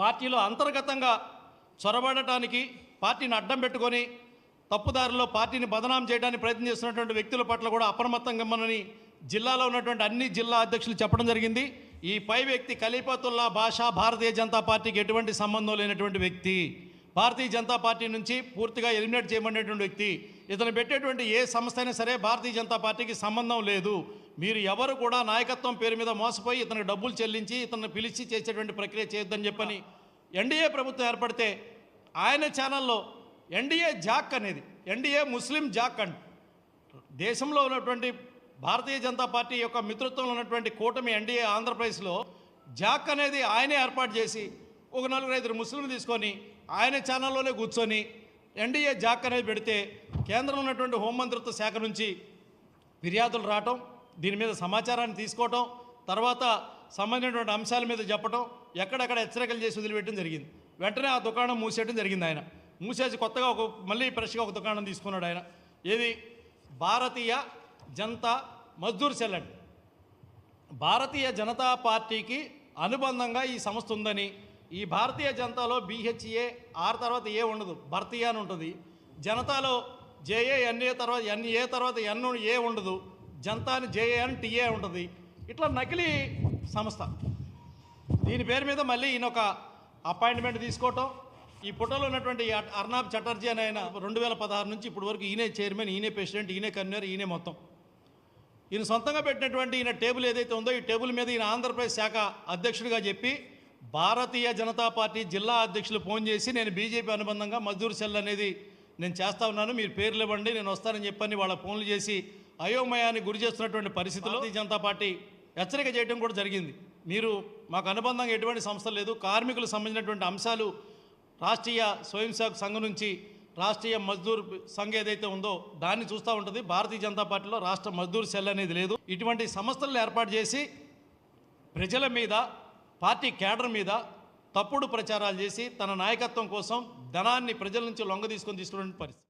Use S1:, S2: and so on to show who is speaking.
S1: పార్టీలో అంతర్గతంగా చొరబడటానికి పార్టీని అడ్డం పెట్టుకొని తప్పుదారిలో పార్టీని బదనాం చేయడానికి ప్రయత్నం చేస్తున్నటువంటి వ్యక్తుల పట్ల కూడా అప్రమత్తంగా మనని జిల్లాలో ఉన్నటువంటి అన్ని జిల్లా అధ్యక్షులు చెప్పడం జరిగింది. ఈ పై వ్యక్తి ఖలీఫతుల్లా భాషా భారతీయ జనతా పార్టీకి ఎటువంటి సంబంధం లేనటువంటి వ్యక్తి. భారతీయ జనతా పార్టీ నుంచి పూర్తిగా ఎలిమినేట్ చేయబడినటువంటి వ్యక్తి. ఇతను పెట్టేటువంటి ఏ సంస్థ అయినా సరే భారతీయ జనతా పార్టీకి సంబంధం లేదు. మీరు ఎవరు కూడా నాయకత్వం పేరు మీద మోసపోయి ఇతనికి డబ్బులు చెల్లించి ఇతను పిలిచి చేసేటువంటి ప్రక్రియ చేయొద్దని చెప్పని ఎన్డీఏ ప్రభుత్వం ఏర్పడితే ఆయన ఛానల్లో ఎన్డీఏ జాక్ అనేది ఎన్డీఏ ముస్లిం జాక్ అండ్ దేశంలో ఉన్నటువంటి భారతీయ జనతా పార్టీ యొక్క మిత్రత్వంలో ఉన్నటువంటి కూటమి ఎన్డీఏ ఆంధ్రప్రదేశ్లో జాక్ అనేది ఆయనే ఏర్పాటు చేసి ఒక నలుగురు ఐదుగురు ముస్లింలు తీసుకొని ఆయన ఛానల్లోనే కూర్చొని ఎన్డీఏ జాక్ అనేది పెడితే కేంద్రంలో ఉన్నటువంటి హోంమంత్రిత్వ శాఖ నుంచి ఫిర్యాదులు రావటం దీని మీద సమాచారాన్ని తీసుకోవటం తర్వాత సంబంధించినటువంటి అంశాల మీద చెప్పటం ఎక్కడెక్కడ హెచ్చరికలు చేసి వదిలిపెట్టడం జరిగింది. వెంటనే ఆ దుకాణం మూసేయడం జరిగింది ఆయన. మూసేసి కొత్తగా ఒక మళ్ళీ ఫ్రెష్గా ఒక దుకాణం తీసుకున్నాడు ఆయన. ఏది? భారతీయ జనతా మజ్దూర్ సెల్ అండి. భారతీయ జనతా పార్టీకి అనుబంధంగా ఈ సంస్థ ఉందని ఈ భారతీయ జనతాలో బీహెచ్ఏ ఆర్ తర్వాత ఏ ఉండదు భర్తీ అని ఉంటుంది. జనతాలో జేఏ ఎన్ఏ తర్వాత ఎన్ఏ తర్వాత ఎన్ ఏ ఉండదు. జనతాని జేఏఎన్ టీఏ ఉంటుంది. ఇట్లా నకిలీ సంస్థ. దీని పేరు మీద మళ్ళీ ఈయన ఒక అపాయింట్మెంట్ తీసుకోవటం. ఈ పుట్టలో ఉన్నటువంటి అర్నాబ్ చటర్జీ అని ఆయన రెండు వేల పదహారు నుంచి ఇప్పటి వరకు ఈయనే చైర్మన్ ఈయనే ప్రెసిడెంట్ ఈయనే కన్వీనర్ ఈయనే మొత్తం. ఈయన సొంతంగా పెట్టినటువంటి ఈయన టేబుల్ ఏదైతే ఉందో ఈ టేబుల్ మీద ఈయన ఆంధ్రప్రదేశ్ శాఖ అధ్యక్షుడిగా చెప్పి భారతీయ జనతా పార్టీ జిల్లా అధ్యక్షులు ఫోన్ చేసి నేను బీజేపీ అనుబంధంగా మజ్దూర్ సెల్ అనేది నేను చేస్తా ఉన్నాను మీరు పేర్లు ఇవ్వండి నేను వస్తానని చెప్పని వాళ్ళ ఫోన్లు చేసి అయోమయాన్ని గురి చేస్తున్నటువంటి పరిస్థితుల్లో భారతీయ జనతా పార్టీ హెచ్చరిక చేయడం కూడా జరిగింది. మీరు మాకు అనుబంధంగా ఎటువంటి సంస్థ లేదు. కార్మికులకు సంబంధించినటువంటి అంశాలు రాష్ట్రీయ స్వయం సేవక సంఘం నుంచి రాష్ట్రీయ మజ్దూర్ సంఘ ఏదైతే ఉందో దాన్ని చూస్తూ ఉంటుంది. భారతీయ జనతా పార్టీలో రాష్ట్ర మజ్దూర్ సెల్ అనేది లేదు. ఇటువంటి సంస్థలను ఏర్పాటు చేసి ప్రజల మీద పార్టీ కేడర్ మీద తప్పుడు ప్రచారాలు చేసి తన నాయకత్వం కోసం ధనాన్ని ప్రజల నుంచి లొంగ తీసుకొని తీసుకునే పరిస్థితి.